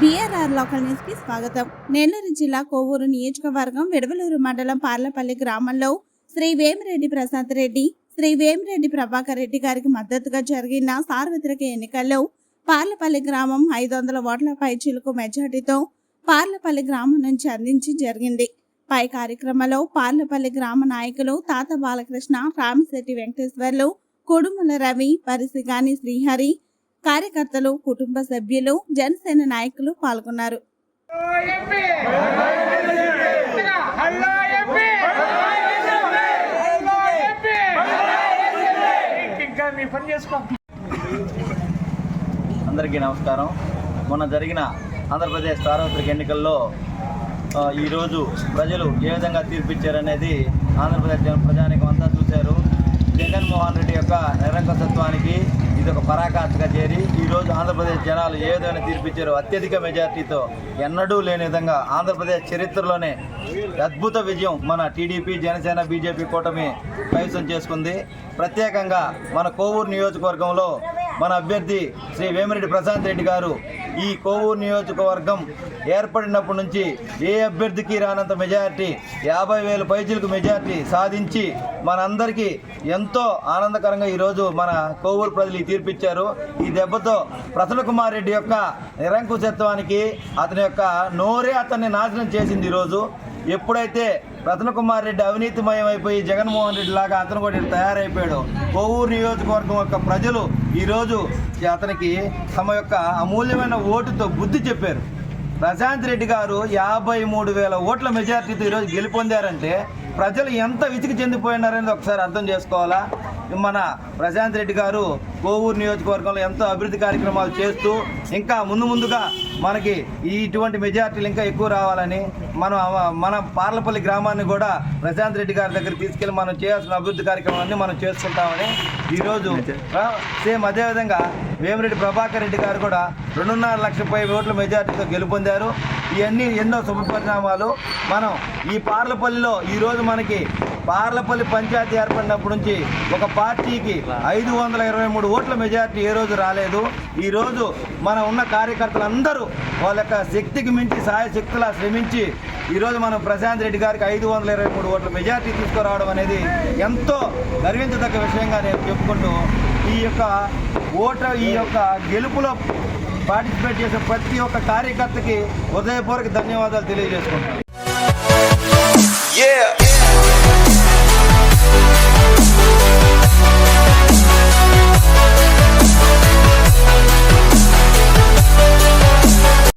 BRR local న్యూస్కి స్వాగతం. నెల్లూరు జిల్లా కోవూరు నియోజకవర్గం విడవలూరు మండలం పార్లపల్లి గ్రామంలో శ్రీ వేమిరెడ్డి ప్రసాద్ రెడ్డి శ్రీ వేమిరెడ్డి ప్రభాకర్ రెడ్డి గారికి మద్దతుగా జరిగిన సార్వత్రిక ఎన్నికల్లో పార్లపల్లి గ్రామం ఐదు వందల ఓట్ల పై చిలుకు మెజార్టీతో పార్లపల్లి గ్రామం నుంచి అందించి జరిగింది. పై కార్యక్రమంలో పార్లపల్లి గ్రామ నాయకులు తాత బాలకృష్ణ రామిశెట్టి వెంకటేశ్వర్లు కొడుముల రవి పరిసిగాని శ్రీహరి కార్యకర్తలు కుటుంబ సభ్యులు జనసేన నాయకులు పాల్గొన్నారు. అందరికీ నమస్కారం. మొన్న జరిగిన ఆంధ్రప్రదేశ్ సార్వత్రిక ఎన్నికల్లో ఈరోజు ప్రజలు ఏ విధంగా తీర్పిచ్చారనేది ఆంధ్రప్రదేశ్ ప్రజానికం అంతా చూశారు. జగన్మోహన్ రెడ్డి యొక్క నిరంకుశత్వానికి ఇది ఒక పరాకాష్ఠగా చేరి ఈరోజు ఆంధ్రప్రదేశ్ జనాలు ఏ విధంగా తీర్పిచ్చారో అత్యధిక మెజార్టీతో ఎన్నడూ లేని విధంగా ఆంధ్రప్రదేశ్ చరిత్రలోనే అద్భుత విజయం మన టీడీపీ జనసేన బీజేపీ కూటమి కైవసం చేసుకుంది. ప్రత్యేకంగా మన కోవూరు నియోజకవర్గంలో మన అభ్యర్థి శ్రీ వేమిరెడ్డి ప్రశాంత్ రెడ్డి గారు ఈ కోవూరు నియోజకవర్గం ఏర్పడినప్పటి నుంచి ఏ అభ్యర్థికి రానంత మెజారిటీ యాభై వేల పైచీలకు మెజారిటీ సాధించి మనందరికీ ఎంతో ఆనందకరంగా ఈరోజు మన కోవూరు ప్రజలు ఈ తీర్పిచ్చారు. ఈ దెబ్బతో ప్రసన్న కుమార్ రెడ్డి యొక్క నిరంకుశత్వానికి అతని యొక్క నోరే అతన్ని నాశనం చేసింది ఈరోజు. ఎప్పుడైతే రత్నకుమార్ రెడ్డి అవినీతిమయం అయిపోయి జగన్మోహన్ రెడ్డి లాగా అతను కూడా తయారైపోయాడు కొవ్వూరు నియోజకవర్గం యొక్క ప్రజలు ఈరోజు అతనికి తమ యొక్క అమూల్యమైన ఓటుతో బుద్ధి చెప్పారు. ప్రశాంత్ రెడ్డి గారు యాభై మూడు వేల ఓట్ల మెజార్టీతో ఈరోజు గెలుపొందారంటే ప్రజలు ఎంత విసిగి చెందిపోయినారనేది ఒకసారి అర్థం చేసుకోవాలా? మన ప్రశాంత్ రెడ్డి గారు కోవూరు నియోజకవర్గంలో ఎంతో అభివృద్ధి కార్యక్రమాలు చేస్తూ ఇంకా ముందు ముందుగా మనకి ఈ ఇటువంటి మెజార్టీలు ఇంకా ఎక్కువ రావాలని మనం మన పార్లపల్లి గ్రామాన్ని కూడా ప్రశాంత్ రెడ్డి గారి దగ్గర తీసుకెళ్ళి మనం చేయాల్సిన అభివృద్ధి కార్యక్రమాన్ని మనం చేసుకుంటామని ఈరోజు సేమ్ అదేవిధంగా వేమిరెడ్డి ప్రభాకర్ రెడ్డి గారు కూడా రెండున్నర లక్షల పై ఓట్ల మెజార్టీతో గెలుపొందారు. ఇవన్నీ ఎన్నో శుభపరిణామాలు. మనం ఈ పార్లపల్లిలో ఈరోజు మనకి పార్లపల్లి పంచాయతీ ఏర్పడినప్పటి నుంచి ఒక పార్టీకి ఐదు వందల ఇరవై మూడు ఓట్ల మెజార్టీ ఏ రోజు రాలేదు. ఈరోజు మనం మన ఉన్న కార్యకర్తలందరూ వాళ్ళ యొక్క శక్తికి మించి సాయ శక్తులా శ్రమించి ఈరోజు మనం ప్రశాంత్ రెడ్డి గారికి ఐదు వందల ఇరవై మూడు ఓట్ల మెజార్టీ తీసుకురావడం అనేది ఎంతో గర్వించదగ్గ విషయంగా నేను చెప్పుకుంటూ ఈ యొక్క ఓట్ల ఈ యొక్క గెలుపులో పార్టిసిపేట్ చేసే ప్రతి ఒక్క కార్యకర్తకి హృదయపూర్వక ధన్యవాదాలు తెలియజేసుకుంటాను